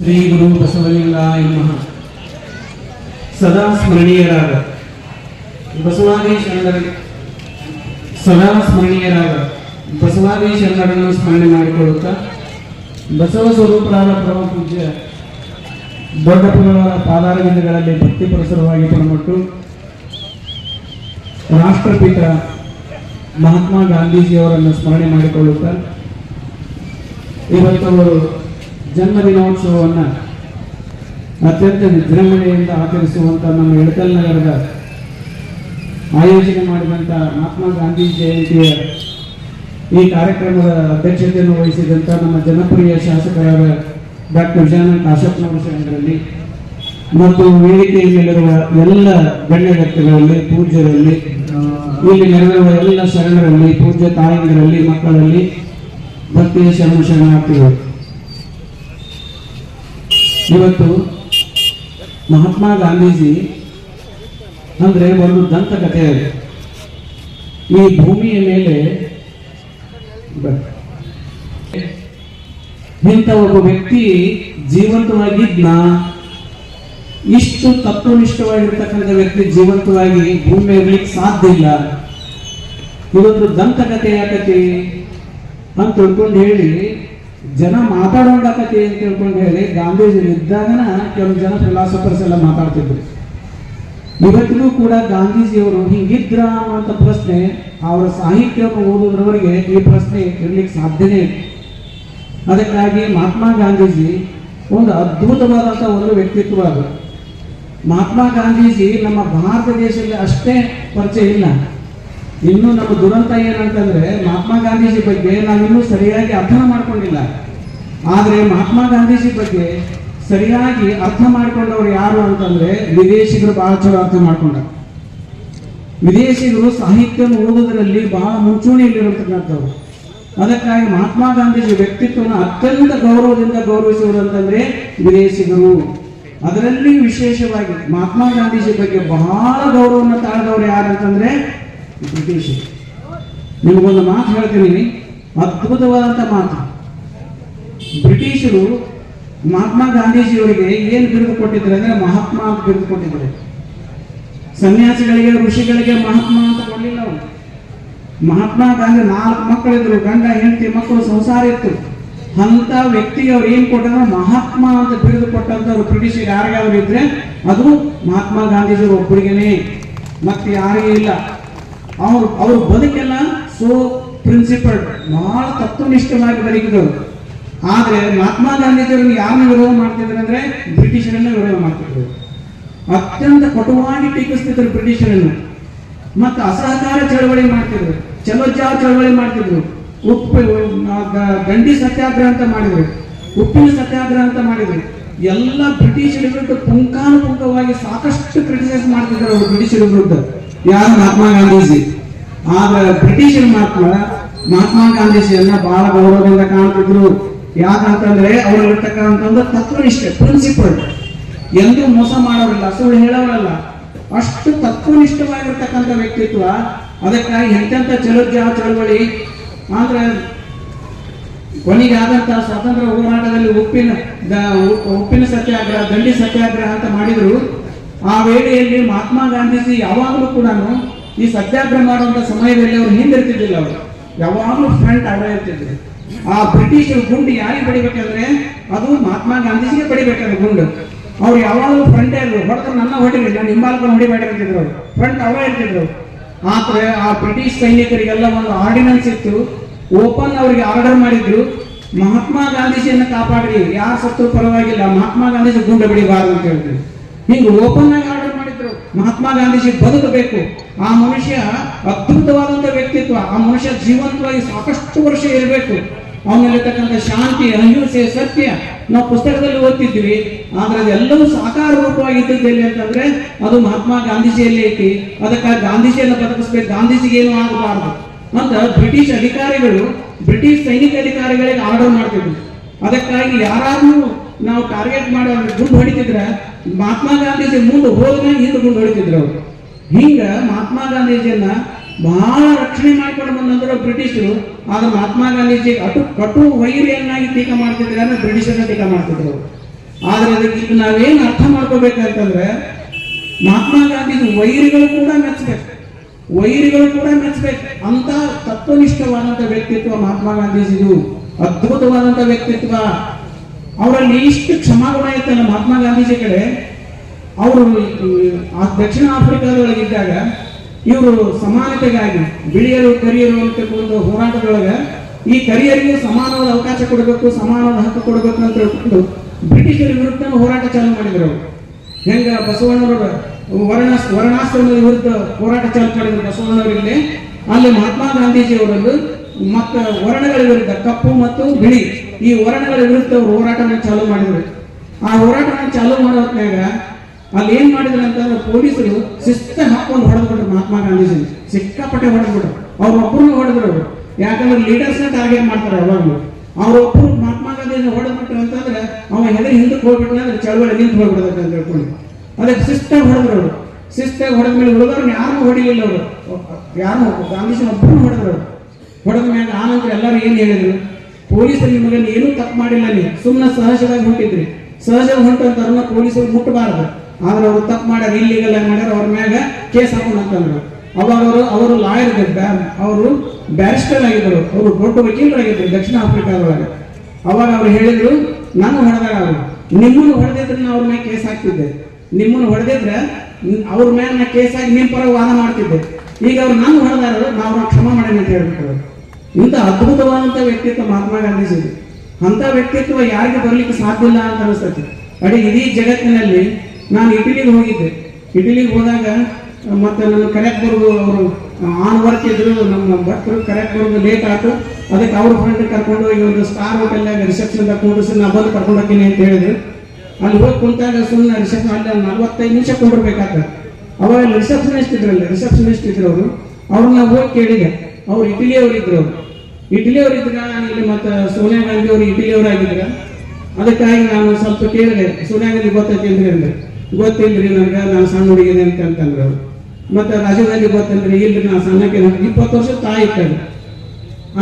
ಶ್ರೀ ಗುರು ಬಸವಲಿಂಗಾಯ ನಮಃ. ಸದಾ ಸ್ಮರಣೀಯರಾದ ಬಸವಾದಿ ಶರಣರ ಸದಾ ಸ್ಮರಣೀಯರಾದ ಬಸವಾದಿ ಶರಣರನ್ನು ಸ್ಮರಣೆ ಮಾಡಿಕೊಳ್ಳುತ್ತಾ ಬಸವ ಸ್ವರೂಪರಾದ ಪರಮ ಪೂಜ್ಯ ದೊಡ್ಡಪ್ಪನವರ ಪಾದಾರವಿಂದಗಳಲ್ಲಿ ಭಕ್ತಿ ಪರಸರವಾಗಿ ಪಣಮಟ್ಟು ರಾಷ್ಟ್ರಪಿತ ಮಹಾತ್ಮ ಗಾಂಧೀಜಿಯವರನ್ನು ಸ್ಮರಣೆ ಮಾಡಿಕೊಳ್ಳುತ್ತಾ ಇವತ್ತು ಅವರು ಜನ್ಮ ದಿನೋತ್ಸವವನ್ನು ಅತ್ಯಂತ ವಿಜೃಂಭಣೆಯಿಂದ ಆಚರಿಸುವಂಥ ನಮ್ಮ ಎಳಕಲ್ ನಗರದ ಆಯೋಜನೆ ಮಾಡಿದಂಥ ಮಹಾತ್ಮ ಗಾಂಧಿ ಜಯಂತಿಯ ಈ ಕಾರ್ಯಕ್ರಮದ ಅಧ್ಯಕ್ಷತೆಯನ್ನು ವಹಿಸಿದಂಥ ನಮ್ಮ ಜನಪ್ರಿಯ ಶಾಸಕರಾದ ಡಾಕ್ಟರ್ ವಿಜಯಾನಂದ ಕಾಶಪ್ಪನವರ ಮತ್ತು ವೇದಿಕೆಯ ಮೇಲಿರುವ ಎಲ್ಲ ಗಣ್ಯ ವ್ಯಕ್ತಿಗಳಲ್ಲಿ, ಪೂಜ್ಯರಲ್ಲಿ, ಇಲ್ಲಿ ನೆರವಿರುವ ಎಲ್ಲ ಶರಣರಲ್ಲಿ, ಪೂಜ್ಯ ತಾಯಂದಿರಲ್ಲಿ, ಮಕ್ಕಳಲ್ಲಿ ಭಕ್ತಿಯ ಶರಣ ಶರಣಾರ್ಥಿಗಳು. ಇವತ್ತು ಮಹಾತ್ಮ ಗಾಂಧೀಜಿ ಅಂದ್ರೆ ಒಂದು ದಂತಕಥೆ ಕಥೆ ಈ ಭೂಮಿಯ ಮೇಲೆ ಇಂಥ ಒಬ್ಬ ವ್ಯಕ್ತಿ ಜೀವಂತವಾಗಿದ್ನ, ಇಷ್ಟು ತತ್ವನಿಷ್ಠವಾಗಿರ್ತಕ್ಕಂಥ ವ್ಯಕ್ತಿ ಜೀವಂತವಾಗಿ ಭೂಮಿ ಇರ್ಲಿಕ್ಕೆ ಸಾಧ್ಯ ಇಲ್ಲ. ಇದೊಂದು ದಂತಕಥೆ ಯಾಕತಿ ಅಂತ ತಿಳ್ಕೊಂಡು ಹೇಳಿ ಜನ ಮಾತಾಡೋಣಕತಿ ಅಂತ ತಿಳ್ಕೊಂಡು ಹೇಳಿ ಗಾಂಧೀಜಿ ಇದ್ದಾಗನ ಕೆಲವು ಜನ ಫಿಲಾಸಫರ್ಸ್ ಎಲ್ಲ ಮಾತಾಡ್ತಿದ್ರು. ಇವತ್ತಿಗೂ ಕೂಡ ಗಾಂಧೀಜಿಯವರು ಹಿಂಗಿದ್ರ ಅನ್ನುವಂಥ ಪ್ರಶ್ನೆ ಅವರ ಸಾಹಿತ್ಯವನ್ನು ಓದೋದ್ರವರೆಗೆ ಈ ಪ್ರಶ್ನೆ ಇರ್ಲಿಕ್ಕೆ ಸಾಧ್ಯನೇ ಇಲ್ಲ. ಅದಕ್ಕಾಗಿ ಮಹಾತ್ಮ ಗಾಂಧೀಜಿ ಒಂದು ಅದ್ಭುತವಾದಂಥ ಒಂದು ವ್ಯಕ್ತಿತ್ವ ಅದು ಮಹಾತ್ಮ ಗಾಂಧೀಜಿ ನಮ್ಮ ಭಾರತ ದೇಶದಲ್ಲಿ ಅಷ್ಟೇ ಪರಿಚಯ ಇಲ್ಲ. ಇನ್ನು ನಮ್ಮ ದುರಂತ ಏನಂತಂದ್ರೆ ಮಹಾತ್ಮ ಗಾಂಧೀಜಿ ಬಗ್ಗೆ ನಾವಿನ್ನೂ ಸರಿಯಾಗಿ ಅರ್ಥ ಮಾಡ್ಕೊಂಡಿಲ್ಲ. ಆದರೆ ಮಹಾತ್ಮ ಗಾಂಧೀಜಿ ಬಗ್ಗೆ ಸರಿಯಾಗಿ ಅರ್ಥ ಮಾಡ್ಕೊಂಡವ್ರು ಯಾರು ಅಂತಂದ್ರೆ ವಿದೇಶಿಗರು ಬಹಳ ಚಲೋ ಅರ್ಥ ಮಾಡ್ಕೊಂಡ ವಿದೇಶಿಗರು ಸಾಹಿತ್ಯ ಓದೋದ್ರಲ್ಲಿ ಬಹಳ ಮುಂಚೂಣಿಯಲ್ಲಿರುವಂತಕ್ಕಂಥವ್ರು. ಅದಕ್ಕಾಗಿ ಮಹಾತ್ಮ ಗಾಂಧೀಜಿ ವ್ಯಕ್ತಿತ್ವನ ಅತ್ಯಂತ ಗೌರವದಿಂದ ಗೌರವಿಸುವುದು ಅಂತಂದ್ರೆ ವಿದೇಶಿಗರು. ಅದರಲ್ಲಿ ವಿಶೇಷವಾಗಿ ಮಹಾತ್ಮ ಗಾಂಧೀಜಿ ಬಗ್ಗೆ ಬಹಳ ಗೌರವವನ್ನು ತಾಳದವ್ರು ಯಾರಂತಂದ್ರೆ ಬ್ರಿಟಿಷರು ನಿಮಗೊಂದು ಮಾತು ಹೇಳ್ತೀನಿ. ಅದ್ಭುತವಾದಂಥ ಮಾತು. ಬ್ರಿಟಿಷರು ಮಹಾತ್ಮ ಗಾಂಧೀಜಿಯವರಿಗೆ ಏನು ಬಿರುದು ಕೊಟ್ಟಿದ್ರು ಅಂದ್ರೆ ಮಹಾತ್ಮ ಅಂತ ಬಿರುದು ಕೊಟ್ಟಿದ್ದಾರೆ ಸನ್ಯಾಸಿಗಳಿಗೆ, ಋಷಿಗಳಿಗೆ ಮಹಾತ್ಮ ಅಂತ ಕೊಡಲಿಲ್ಲ ಅವರು. ಮಹಾತ್ಮ ಗಾಂಧಿ ನಾಲ್ಕು ಮಕ್ಕಳಿದ್ರು. ಗಂಡ, ಹೆಂಡತಿ, ಮಕ್ಕಳು, ಸಂಸಾರ ಇತ್ತು. ಅಂತ ವ್ಯಕ್ತಿಗೆ ಅವ್ರು ಏನ್ ಕೊಟ್ಟರು ಮಹಾತ್ಮ ಅಂತ ಬಿರುದು ಕೊಟ್ಟಂತವ್ರು ಬ್ರಿಟಿಷ್ ಯಾರಿಗಾದ್ರು ಇದ್ರೆ ಅದು ಮಹಾತ್ಮ ಗಾಂಧೀಜಿಯವರು ಒಬ್ಬರಿಗೇನೆ. ಮತ್ತೆ ಯಾರಿಗೂ ಇಲ್ಲ? ಅವ್ರು ಅವ್ರ ಬದುಕೆಲ್ಲ ಸೋ ಪ್ರಿನ್ಸಿಪಲ್ ಬಹಳ ತತ್ವನಿಷ್ಠವಾಗಿ ಬದುಕಿದವರು. ಆದ್ರೆ ಮಹಾತ್ಮ ಗಾಂಧೀಜಿಯವರು ಯಾರನ್ನ ವಿರೋಧ ಮಾಡ್ತಿದ್ರು ಅಂದ್ರೆ ಬ್ರಿಟಿಷರನ್ನ ವಿರೋಧ ಮಾಡ್ತಿದ್ರು. ಅತ್ಯಂತ ಕಟುವಾಗಿ ಟೀಕಿಸ್ತಿದ್ರು ಬ್ರಿಟಿಷರನ್ನು. ಮತ್ತು ಅಸಹಕಾರ ಚಳವಳಿ ಮಾಡ್ತಿದ್ರು. ಚಲೋಜಾವ ಚಳವಳಿ ಮಾಡ್ತಿದ್ರು. ಉಪ್ಪು ಗಂಡಿ ಸತ್ಯಾಗ್ರಹ ಅಂತ ಮಾಡಿದ್ರು. ಉಪ್ಪಿನ ಸತ್ಯಾಗ್ರಹ ಅಂತ ಮಾಡಿದ್ರು. ಎಲ್ಲ ಬ್ರಿಟಿಷರ ವಿರುದ್ಧ ಪುಂಕಾನುಪುಂಕವಾಗಿ ಸಾಕಷ್ಟು ಕ್ರಿಟಿಸೈಸ್ ಮಾಡ್ತಿದ್ರು ಅವರು ಬ್ರಿಟಿಷರ ವಿರುದ್ಧ. ಯಾರು ಮಹಾತ್ಮ ಗಾಂಧೀಜಿ? ಆದ್ರೆ ಬ್ರಿಟಿಷರು ಮಾತ್ರ ಮಹಾತ್ಮ ಗಾಂಧೀಜಿಯನ್ನ ಬಹಳ ಗೌರವದಿಂದ ಕಾಣ್ತಿದ್ರು. ಯಾಕಂತಂದ್ರೆ ಅವರಲ್ಲಿರ್ತಕ್ಕಂಥ ಒಂದು ತತ್ವನಿಷ್ಠೆ ಪ್ರಿನ್ಸಿಪಲ್ ಎಂದೂ ಮೋಸ ಮಾಡೋರಿಲ್ಲ, ಸುಳ್ಳು ಹೇಳೋರಲ್ಲ. ಅಷ್ಟು ತತ್ವನಿಷ್ಠವಾಗಿರ್ತಕ್ಕಂಥ ವ್ಯಕ್ತಿತ್ವ, ಅದಕ್ಕಾಗಿ ಎಂತೆಂಥ ಚಲೋದ್ಯಾವ ಚಳವಳಿ. ಆದ್ರೆ ಕೊನೆಗೆ ಆದಂತಹ ಸ್ವಾತಂತ್ರ್ಯ ಹೋರಾಟದಲ್ಲಿ ಉಪ್ಪಿನ ಉಪ್ಪಿನ ಸತ್ಯಾಗ್ರಹ, ದಂಡಿ ಸತ್ಯಾಗ್ರಹ ಅಂತ ಮಾಡಿದ್ರು. ಆ ವೇಳೆಯಲ್ಲಿ ಮಹಾತ್ಮ ಗಾಂಧೀಜಿ ಯಾವಾಗಲೂ ಕೂಡ ಈ ಸತ್ಯಾಗ್ರಹ ಮಾಡುವಂತ ಸಮಯದಲ್ಲಿ ಅವರು ಹಿಂದಿರ್ತಿದ್ದಿಲ್ಲ ಅವರು. ಯಾವಾಗಲೂ ಫ್ರಂಟ್ ಅವರೇ ಇರ್ತಿದ್ರು. ಆ ಬ್ರಿಟಿಷ್ ಗುಂಡು ಯಾರಿಗೆ ಬಡಿಬೇಕಂದ್ರೆ ಅದು ಮಹಾತ್ಮ ಗಾಂಧೀಜಿಗೆ ಬಡಿಬೇಕಾದ್ರೆ ಗುಂಡು. ಅವ್ರು ಯಾವಾಗಲೂ ಫ್ರಂಟ್ ಇದ್ರು ಹೊಡೆದ್ರೆ ನನ್ನ ಹೊಡಿರಿ ನಾನು ಹಿಂಬಾಲ್ಕೊಂಡು ಹೊಡಿಬೇಡ ಅಂತಿದ್ರು ಫ್ರಂಟ್ ಅವರೇ ಇರ್ತಿದ್ರು. ಆದ್ರೆ ಆ ಬ್ರಿಟಿಷ್ ಸೈನಿಕರಿಗೆಲ್ಲ ಒಂದು ಆರ್ಡಿನೆನ್ಸ್ ಇತ್ತು. ಓಪನ್ ಅವರಿಗೆ ಆರ್ಡರ್ ಮಾಡಿದ್ರು. ಮಹಾತ್ಮ ಗಾಂಧೀಜಿಯನ್ನು ಕಾಪಾಡ್ರಿ. ಯಾರು ಸತ್ತು ಪರವಾಗಿಲ್ಲ. ಮಹಾತ್ಮ ಗಾಂಧೀಜಿ ಗುಂಡು ಬಿಡಿಬಾರದು ಅಂತ ಹೇಳಿದ್ರು. ಹಿಂಗೆ ಓಪನ್ ಆಗಿ ಆರ್ಡರ್ ಮಾಡಿದ್ರು. ಮಹಾತ್ಮ ಗಾಂಧೀಜಿ ಬದುಕಬೇಕು. ಆ ಮನುಷ್ಯ ಅದ್ಭುತವಾದಂತ ವ್ಯಕ್ತಿತ್ವ, ಆ ಮನುಷ್ಯ ಜೀವಂತವಾಗಿ ಸಾಕಷ್ಟು ವರ್ಷ ಇರಬೇಕು. ಅವನಲ್ಲಿರ್ತಕ್ಕಂಥ ಶಾಂತಿ, ಅಹಿಂಸೆ, ಸತ್ಯ ನಾವು ಪುಸ್ತಕದಲ್ಲಿ ಓದ್ತಿದ್ವಿ ಆದ್ರೆ ಅದೆಲ್ಲವೂ ಸಾಕಾರ ರೂಪವಾಗಿ ಇದ್ದದ್ದು ಎಲ್ಲಿ ಅಂತಂದ್ರೆ ಅದು ಮಹಾತ್ಮ ಗಾಂಧೀಜಿಯಲ್ಲಿ ಐತಿ. ಅದಕ್ಕಾಗಿ ಗಾಂಧೀಜಿಯನ್ನು ಬದುಕಿಸ್ಬೇಕು. ಗಾಂಧೀಜಿಗೆ ಏನು ಆಗಬಾರ್ದು. ಅಂತ ಬ್ರಿಟಿಷ್ ಅಧಿಕಾರಿಗಳು, ಬ್ರಿಟಿಷ್ ಸೈನಿಕ ಅಧಿಕಾರಿಗಳಿಗೆ ಆರ್ಡರ್ ಮಾಡ್ತಿದ್ರು. ಅದಕ್ಕಾಗಿ ಯಾರಾದ್ರೂ ನಾವು ಟಾರ್ಗೆಟ್ ಮಾಡಿ ಗುಂಡು ಹೊಡಿತಿದ್ರೆ ಮಹಾತ್ಮ ಗಾಂಧೀಜಿ ಮುಂದೆ ಹೋದ್ಮೇಲೆ ಹಿಂದೆ ಗುಂಡು ಹೊಡಿತಿದ್ರು. ಅವರು ಹಿಂಗ ಮಹಾತ್ಮ ಗಾಂಧೀಜಿಯನ್ನ ಬಹಳ ರಕ್ಷಣೆ ಮಾಡ್ಕೊಂಡು ಬಂದಂದ್ರು ಬ್ರಿಟಿಷರು. ಆದ್ರೆ ಮಹಾತ್ಮ ಗಾಂಧೀಜಿ ಅಟು ಕಟು ವೈರಿಯನ್ನಾಗಿ ಟೀಕಾ ಮಾಡ್ತಿದ್ರೆ ಅಂದ್ರೆ ಬ್ರಿಟಿಷರನ್ನ ಟೀಕಾ ಮಾಡ್ತಿದ್ರು. ಆದ್ರೆ ಅದಕ್ಕೆ ನಾವೇನು ಅರ್ಥ ಮಾಡ್ಕೋಬೇಕಂತಂದ್ರೆ ಮಹಾತ್ಮ ಗಾಂಧೀಜಿ ವೈರಿಗಳು ಕೂಡ ಮೆಚ್ಚಬೇಕು ವೈರಿಗಳು ಕೂಡ ಮೆಚ್ಚಬೇಕು ಅಂತ ತತ್ವನಿಷ್ಠವಾದಂತ ವ್ಯಕ್ತಿತ್ವ ಮಹಾತ್ಮ ಗಾಂಧೀಜಿದು. ಅದ್ಭುತವಾದಂತ ವ್ಯಕ್ತಿತ್ವ. ಅವರಲ್ಲಿ ಇಷ್ಟು ಕ್ಷಮಾಗುಣ ಇತ್ತಲ್ಲ ಮಹಾತ್ಮ ಗಾಂಧೀಜಿ ಕಡೆ ಅವರು ಆ ದಕ್ಷಿಣ ಆಫ್ರಿಕಾದೊಳಗಿದ್ದಾಗ ಇವರು ಸಮಾನತೆಗಾಗಿ ಬಿಳಿಯರು, ಕರಿಯರು ಅಂತ ಒಂದು ಹೋರಾಟದೊಳಗ ಈ ಕರಿಯರಿಗೆ ಸಮಾನವಾದ ಅವಕಾಶ ಕೊಡಬೇಕು, ಸಮಾನವಾದ ಹಕ್ಕು ಕೊಡಬೇಕು ಅಂತ ಹೇಳ್ಕೊಂಡು ಬ್ರಿಟಿಷರ ವಿರುದ್ಧ ಹೋರಾಟ ಚಾಲು ಮಾಡಿದ್ರು ಅವರು. ಹೆಂಗ ಬಸವಣ್ಣವರ ವರ್ಣ, ವರ್ಣಾಶ್ರಮದ ವಿರುದ್ಧ ಹೋರಾಟ ಚಾಲೂ ಮಾಡಿದ್ರು ಬಸವಣ್ಣವರಲ್ಲಿ ಅಲ್ಲಿ ಮಹಾತ್ಮ ಗಾಂಧೀಜಿ ಅವರಲ್ಲೂ ಮತ್ತ ವರ್ಣಗಳ ವಿರುದ್ಧ ಕಪ್ಪು ಮತ್ತು ಬಿಳಿ ಈ ಹೋರಾಟಗಳ ವಿರುದ್ಧ ಅವ್ರು ಹೋರಾಟವನ್ನು ಚಾಲೂ ಮಾಡಿದ್ರು. ಆ ಹೋರಾಟವನ್ನು ಚಾಲೂ ಮಾಡೋ ಅಲ್ಲಿ ಏನ್ ಮಾಡಿದ್ರು ಅಂತಂದ್ರೆ ಪೊಲೀಸರು ಶಿಸ್ತ ಹಾಕೊಂಡು ಹೊಡೆದ್ಬಿಟ್ರು ಮಹಾತ್ಮ ಗಾಂಧೀಜಿ ಸಿಕ್ಕಾಪಟ್ಟೆ ಹೊಡೆದ್ಬಿಟ್ರು. ಅವ್ರೊಬ್ಬರನ್ನ ಹೊಡೆದ್ರು. ಅವರು ಯಾಕಂದ್ರೆ ಲೀಡರ್ಸ್ ಟಾರ್ಗೆಟ್ ಮಾಡ್ತಾರೆ ಯಾವಾಗಲೂ ಅವ್ರೊಬ್ಬರು ಮಹಾತ್ಮ ಗಾಂಧೀಜಿ ಹೊಡೆದ್ಬಿಟ್ರು ಅಂತಂದ್ರೆ ಅವ ಹೆದರಿ ಹಿಂದಕ್ಕೆ ಹೋಗ್ಬಿಟ್ರೆ ಅಂದ್ರೆ ಚಳವಳಿ ನಿಂತು ಹೋಗ್ಬಿಡತ್ತೆ ಅಂತ ಹೇಳ್ಕೊಂಡು. ಅದಕ್ಕೆ ಶಿಸ್ತಾಗಿ ಹೊಡೆದ್ರು ಅವರು. ಶಿಸ್ತಾಗಿ ಹೊಡೆದ್ಮೇಲೆ ಮೇಲೆ ಉಳಿದವ್ರನ್ನ ಯಾರು ಹೊಡಿಲಿಲ್ಲ ಅವರು. ಯಾರು ಗಾಂಧೀಜಿ ಒಬ್ಬರು ಹೊಡೆದ್ರು ಅವರು. ಹೊಡೆದ ಮೇಲೆ ಆನಂತರ ಎಲ್ಲರೂ ಏನು ಹೇಳಿದ್ರು? ಪೊಲೀಸರು ನಿಮಗೆ ಏನೂ ತಪ್ಪು ಮಾಡಿಲ್ಲ ನೀವು ಸುಮ್ಮನೆ ಸಹಜವಾಗಿ ಹೊಂಟಿದ್ರಿ. ಸಹಜವಾಗಿ ಹೊಂಟಂತಾರನ್ನ ಪೊಲೀಸರು ಮುಟ್ಟಬಾರದು ಆದ್ರೆ ಅವರು ತಪ್ಪು ಮಾಡ್ಯಾರ ಇಲ್ಲಿಗೆಲ್ಲ ಮಾಡ್ಯಾರ, ಅವ್ರ ಮ್ಯಾಗ ಕೇಸ್ ಹಾಕೊಂಡು ಅಂತಂದ್ರು ಅವಾಗ ಅವರು ಅವರು ಲಾಯರ್ ಅವರು ಬ್ಯಾರಿಸ್ಟರ್ ಆಗಿದ್ರು. ಅವರು ದೊಡ್ಡ ವಕೀಲರಾಗಿದ್ರು ದಕ್ಷಿಣ ಆಫ್ರಿಕಾದೊಳಗೆ. ಅವಾಗ ಅವ್ರು ಹೇಳಿದ್ರು, ನಾನು ಹೊಡೆದಾಗ ಅವರು ನಿಮ್ಮನ್ನು ಹೊಡೆದಿದ್ರೆ ನಾನು ಅವ್ರ ಮೇಲೆ ಕೇಸ್ ಹಾಕ್ತಿದ್ದೆ. ನಿಮ್ಮನ್ನು ಹೊಡೆದಿದ್ರೆ ಅವ್ರ ಮೇಲೆ ನಾ ಕೇಸ್ ಹಾಕಿ ನಿಮ್ಮ ಪರ ವಾದ ಮಾಡ್ತಿದ್ದೆ. ಈಗ ಅವ್ರು, ನಾನು ಹೊಡೆದಾರ ನಾವು ಕ್ಷಮಾ ಮಾಡೇನೆ ಅಂತ ಹೇಳ್ಬಿಟ್ರು ಇಂಥ ಅದ್ಭುತವಾದಂಥ ವ್ಯಕ್ತಿತ್ವ ಮಹಾತ್ಮ ಗಾಂಧೀಜಿ ಅಂತ ವ್ಯಕ್ತಿತ್ವ ಯಾರಿಗೆ ಬರ್ಲಿಕ್ಕೆ ಸಾಧ್ಯ ಇಲ್ಲ ಅಂತ ಅನಿಸ್ತೈತಿ ಅಡಿ ಇಡೀ ಜಗತ್ತಿನಲ್ಲಿ ನಾನು ಇಟಲಿಗೆ ಹೋಗಿದ್ದೆ. ಇಟಲಿಗೆ ಹೋದಾಗ, ಮತ್ತೆ ನನ್ನ ಕರೆಕ್ಟ್ ಬರೋದು ಅವರು ಆನ್ ವರ್ಕ್ ಇದ್ರು, ನಮ್ಮ ಭಕ್ತರು ಕರೆಕ್ಟ್ ಬರೋದು ಲೇಟ್ ಆಯ್ತು. ಅದಕ್ಕೆ ಅವ್ರ ಫ್ರೆಂಡ್ ಕರ್ಕೊಂಡು ಈ ಒಂದು ಸ್ಟಾರ್ ಹೋಟೆಲ್ನಾಗ ರಿಸೆಪ್ಷನ್ ಕೂಡಿಸಿ ನಾ ಬಂದು ಕರ್ಕೊಂಡು ಹೋಗ್ತೀನಿ ಅಂತ ಹೇಳಿದ್ರು. ಅಲ್ಲಿ ಹೋಗಿ ಕುಂತಾಗ ಸುಮ್ಮನೆ ರಿಸೆಪ್ಷನ್ ಅಲ್ಲಿ ನಲ್ವತ್ತೈದು ನಿಮಿಷ ಕೊಂಡಿರ್ಬೇಕಾಗ್ತದೆ ಅವಾಗ ರಿಸೆಪ್ಷನಿಸ್ಟ್ ಇದ್ರಲ್ಲ ರಿಸೆಪ್ಷನಿಸ್ಟ್ ಇದ್ರು ಅವರು. ಅವ್ರನ್ನ ಹೋಗಿ ಕೇಳಿದೆ. ಅವ್ರು ಇಟಲಿ ಅವ್ರು ಇದ್ರು ಅವರು. ಇಟಲಿ ಅವ್ರು ಇದ್ರ ಇಲ್ಲಿ ಮತ್ತೆ ಸೋನಿಯಾ ಗಾಂಧಿ ಅವರು ಇಟಲಿ ಅವ್ರು ಆಗಿದ್ರ ಅದಕ್ಕಾಗಿ ನಾನು ಸ್ವಲ್ಪ ಕೇಳಿದೆ. ಸೋನಿಯಾ ಗಾಂಧಿ ಗೊತ್ತೈತಿ ಅಂದ್ರೆ ಅಂದ್ರೆ ಗೊತ್ತಿಲ್ರಿ ನನಗೆ, ನಾನು ಸಣ್ಣ ಹುಡುಗಿದೆ ಅಂತ ಅಂತಂದ್ರೆ ಅವ್ರು. ಮತ್ತೆ ರಾಜೀವ್ ಗಾಂಧಿ ಗೊತ್ತಂದ್ರೆ ಇಲ್ರಿ ನಾನು ಸಣ್ಣಕ್ಕೆ ಇಪ್ಪತ್ತು ವರ್ಷ ತಾಯಿ ಇರ್ತಾರೆ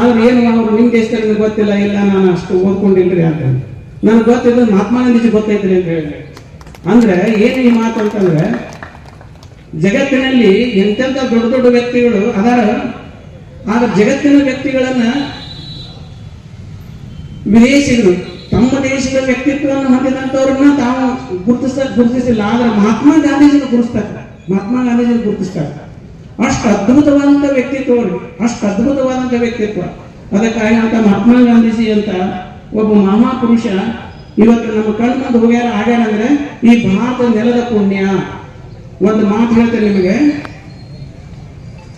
ಆದ್ರೆ ಏನು ಅವ್ರು ನಿಮ್ ದೇಶದಲ್ಲಿ ಗೊತ್ತಿಲ್ಲ? ಇಲ್ಲ, ನಾನು ಅಷ್ಟು ಓದ್ಕೊಂಡಿಲ್ರಿ ಅಂತ ನನಗೆ ಗೊತ್ತಿದ್ದು ಮಹಾತ್ಮ ಗಾಂಧೀಜಿ ಗೊತ್ತೈತ್ರಿ ಅಂತ ಹೇಳಿದ್ರೆ ಅಂದ್ರೆ ಏನು ಈ ಮಾತು ಅಂತಂದ್ರೆ ಜಗತ್ತಿನಲ್ಲಿ ಎಂತೆಂಥ ದೊಡ್ಡ ದೊಡ್ಡ ವ್ಯಕ್ತಿಗಳು ಅದಾರ. ಆದ್ರೆ ಜಗತ್ತಿನ ವ್ಯಕ್ತಿಗಳನ್ನ ವಿದೇಶಿಗಳು ತಮ್ಮ ದೇಶದ ವ್ಯಕ್ತಿತ್ವವನ್ನು ಹೊಂದಿದಂಥವ್ರನ್ನ ತಾವು ಗುರುತಿಸ, ಗುರುತಿಸಿಲ್ಲ. ಆದ್ರೆ ಮಹಾತ್ಮ ಗಾಂಧೀಜಿನ ಗುರುತಿಸ್ತಾರೆ. ಮಹಾತ್ಮ ಗಾಂಧೀಜಿನ ಗುರುತಿಸ್ತಾರೆ. ಅಷ್ಟು ಅದ್ಭುತವಾದಂತ ವ್ಯಕ್ತಿತ್ವ ಅಷ್ಟು ಅದ್ಭುತವಾದಂತ ವ್ಯಕ್ತಿತ್ವ. ಅದಕ್ಕಾಗಿ ಅಂತ ಮಹಾತ್ಮ ಗಾಂಧೀಜಿ ಅಂತ ಒಬ್ಬ ಮಹಾಪುರುಷ ಇವತ್ತು ನಮ್ಮ ಕಣ್ಮಂದು ಮುಂದೆ ಹೋಗ್ಯಾರ. ಆಗ್ಯಾರ ಅಂದ್ರೆ ಈ ಭಾರತ ನೆಲದ ಪುಣ್ಯ. ಒಂದು ಮಾತು ಹೇಳ್ತೇನೆ ನಿಮಗೆ.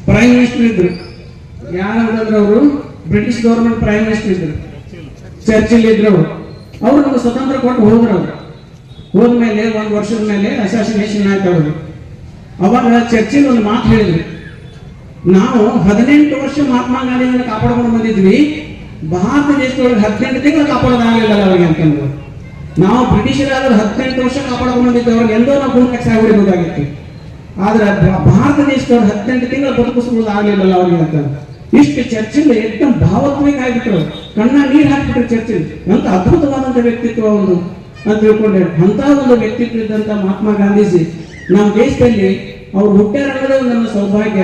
ಪ್ರೈಮ್ ಮಿನಿಸ್ಟರ್ ಇದ್ರು. ಯಾರು ಅವರು? ಬ್ರಿಟಿಷ್ ಗೌರ್ಮೆಂಟ್ ಪ್ರೈಮ್ ಮಿನಿಸ್ಟರ್ ಇದ್ರು. ಚರ್ಚಿಲ್ ಇದ್ರು ಅವರು. ನಮ್ಗೆ ಸ್ವತಂತ್ರ ಕೊಟ್ಟು ಹೋದ್ರು ಅವರು. ಹೋದ್ಮೇಲೆ ಒಂದು ವರ್ಷದ ಮೇಲೆ ಅಸಾಸಿನೇಷನ್ ಆಯ್ತು ಅವರು ಅವಾಗ ಚರ್ಚಿಲ್ ಒಂದು ಮಾತು ಹೇಳಿದ್ರು. ನಾವು ಹದಿನೆಂಟು ವರ್ಷ ಮಹಾತ್ಮ ಗಾಂಧಿನ ಕಾಪಾಡ್ಕೊಂಡು ಬಂದಿದ್ವಿ. ಭಾರತ ದೇಶದೊಳಗೆ ಹದಿನೆಂಟು ತಿಂಗಳು ಕಾಪಾಡೋದಾಗಲಿಲ್ಲ ಅವ್ರಿಗೆ ಅಂತಂದ್ರು. ನಾವು ಬ್ರಿಟಿಷರಾದ್ರೆ ಹದಿನೆಂಟು ವರ್ಷ ಕಾಪಾಡ್ಕೊಂಡು ಬಂದಿದ್ದೆ ಅವ್ರಿಗೆ ಎಲ್ಲೋ ನಾವು ಭೂಮಿ ಸಾಗುಡಿಬೋದಾಗಿತ್ತು ಆದ್ರೆ ಭಾರತ ದೇಶದವ್ರು ಹದಿನೆಂಟು ತಿಂಗಳು ಬದುಕಿಸ್ಬೋದು ಆಗಲಿಲ್ಲ ಅವ್ರಿಗೆ ಅಂತ ಇಷ್ಟು ಚರ್ಚಿಂದ ಏಕದಂ ಭಾವತ್ಮಕ ಆಗಿಬಿಟ್ರು ಕಣ್ಣ ನೀರು ಹಾಕ್ಬಿಟ್ರು ಚರ್ಚಿಲ್ ಅಂತ ಅದ್ಭುತವಾದಂಥ ವ್ಯಕ್ತಿತ್ವ ಅವನು ಅಂತ ತಿಳ್ಕೊಂಡೆ. ಅಂತ ಒಂದು ವ್ಯಕ್ತಿತ್ವ ಇದ್ದಂಥ ಮಹಾತ್ಮ ಗಾಂಧೀಜಿ ನಮ್ಮ ದೇಶದಲ್ಲಿ ಅವ್ರು ಹುಟ್ಟಾರನ್ನೋದೇ ಒಂದು ನನ್ನ ಸೌಭಾಗ್ಯ.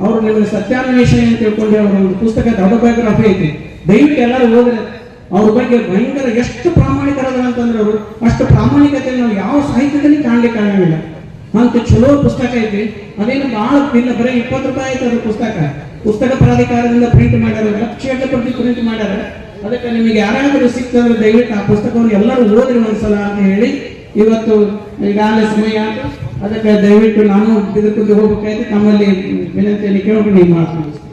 ಅವರು ನಿಮಗೆ ಸತ್ಯಾನ್ವೇಷಣೆ ಅಂತ ತಿಳ್ಕೊಂಡೆ. ಅವರ ಒಂದು ಪುಸ್ತಕ ಬಯೋಗ್ರಾಫಿ ಐತಿ. ದಯವಿಟ್ಟು ಎಲ್ಲರೂ ಹೋದ್ರೆ ಅವ್ರ ಬಗ್ಗೆ ಭಯಂಕರ ಎಷ್ಟು ಪ್ರಾಮಾಣಿಕರದಂತಂದ್ರೆ ಅವರು, ಅಷ್ಟು ಪ್ರಾಮಾಣಿಕತೆ ನಾವು ಯಾವ ಸಾಹಿತ್ಯದಲ್ಲಿ ಕಾಣಲಿಕ್ಕೆ ಕಾಣಲಿಲ್ಲ ಅಂತ ಚಲೋ ಪುಸ್ತಕ ಐತಿ. ಅದೇನು ಬಹಳ ಇಲ್ಲ, ಬರೀ ಇಪ್ಪತ್ತು ರೂಪಾಯಿ ಐತೆ ಅದು ಪುಸ್ತಕ. ಪುಸ್ತಕ ಪ್ರಾಧಿಕಾರದಿಂದ ಪ್ರಿಂಟ್ ಮಾಡ್ಯಾರ ಪ್ರತಿ ಪ್ರಿಂಟ್ ಮಾಡ್ಯಾರ. ಅದಕ್ಕೆ ನಿಮಗೆ ಯಾರಾದರೂ ಸಿಕ್ತಂದ್ರೆ ದಯವಿಟ್ಟು ಆ ಪುಸ್ತಕವನ್ನು ಎಲ್ಲರೂ ಓದ್ರಿ ಒಂದ್ಸಲ ಅಂತ ಹೇಳಿ ಇವತ್ತು ಈಗಾಗಲೇ ಸಮಯ ಅದಕ್ಕೆ ದಯವಿಟ್ಟು ನಾನು ಇದಕ್ಕೆ ಹೋಗ್ಬೇಕಾಯ್ತು. ತಮ್ಮಲ್ಲಿ ವಿನಂತಿಯಲ್ಲಿ ಕೇಳ್ಕೊಂಡು ಮಾತನಾಡಿಸ್ತೀನಿ